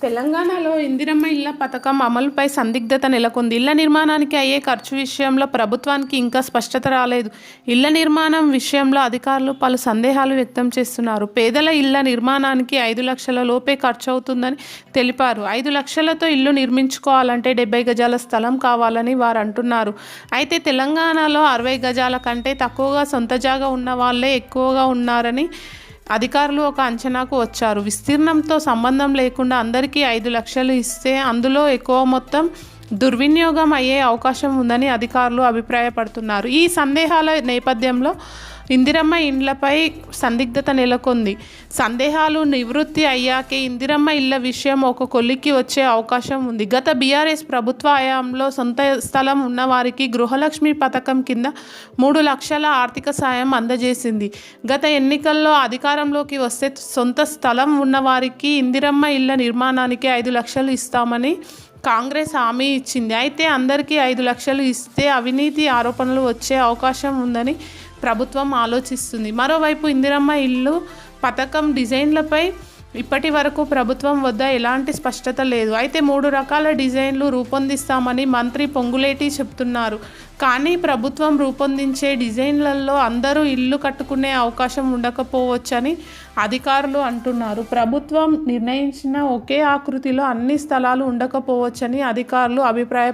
తెలంగాణలో ఇందిరమ్మ ఇళ్ళ పథకం అమలుపై సందిగ్ధత నెలకొంది. ఇళ్ళ నిర్మాణానికి అయ్యే ఖర్చు విషయంలో ప్రభుత్వానికి ఇంకా స్పష్టత రాలేదు. ఇళ్ళ నిర్మాణం విషయంలో అధికారులు పలు సందేహాలు వ్యక్తం చేస్తున్నారు. పేదల ఇళ్ళ నిర్మాణానికి ఐదు లక్షల లోపే ఖర్చు అవుతుందని తెలిపారు. ఐదు లక్షలతో ఇల్లు నిర్మించుకోవాలంటే డెబ్బై గజాల స్థలం కావాలని వారు అంటున్నారు. అయితే తెలంగాణలో అరవై గజాల కంటే తక్కువగా సొంత జాగా ఉన్న వాళ్ళే ఎక్కువగా ఉన్నారని అధికారులు ఒక అంచనాకు వచ్చారు. విస్తీర్ణంతో సంబంధం లేకుండా అందరికీ ఐదు లక్షలు ఇస్తే అందులో ఎక్కువ మొత్తం దుర్వినియోగం అయ్యే అవకాశం ఉందని అధికారులు అభిప్రాయపడుతున్నారు. ఈ సందేహాల నేపథ్యంలో ఇందిరమ్మ ఇండ్లపై సందిగ్ధత నెలకొంది. సందేహాలు నివృత్తి అయ్యాకే ఇందిరమ్మ ఇళ్ళ విషయం ఒక కొలిక్కి వచ్చే అవకాశం ఉంది. గత బీఆర్ఎస్ ప్రభుత్వ హయాంలో సొంత స్థలం ఉన్నవారికి గృహలక్ష్మి పథకం కింద మూడు లక్షల ఆర్థిక సాయం అందజేసింది. గత ఎన్నికల్లో అధికారంలోకి వస్తే సొంత స్థలం ఉన్నవారికి ఇందిరమ్మ ఇళ్ళ నిర్మాణానికి ఐదు లక్షలు ఇస్తామని కాంగ్రెస్ హామీ ఇచ్చింది. అయితే అందరికీ ఐదు లక్షలు ఇస్తే అవినీతి ఆరోపణలు వచ్చే అవకాశం ఉందని ప్రభుత్వం ఆలోచిస్తుంది. మరోవైపు ఇందిరమ్మ ఇల్లు పథకం డిజైన్లపై ఇప్పటి వరకు ప్రభుత్వం వద్ద ఎలాంటి స్పష్టత లేదు. అయితే మూడు రకాల డిజైన్లు రూపొందిస్తామని మంత్రి పొంగులేటి చెప్తున్నారు. కానీ ప్రభుత్వం రూపొందించే డిజైన్లలో అందరూ ఇల్లు కట్టుకునే అవకాశం ఉండకపోవచ్చని అధికారులు అంటున్నారు. ప్రభుత్వం నిర్ణయించిన ఒకే ఆకృతిలో అన్ని స్థలాలు ఉండకపోవచ్చని అధికారులు అభిప్రాయ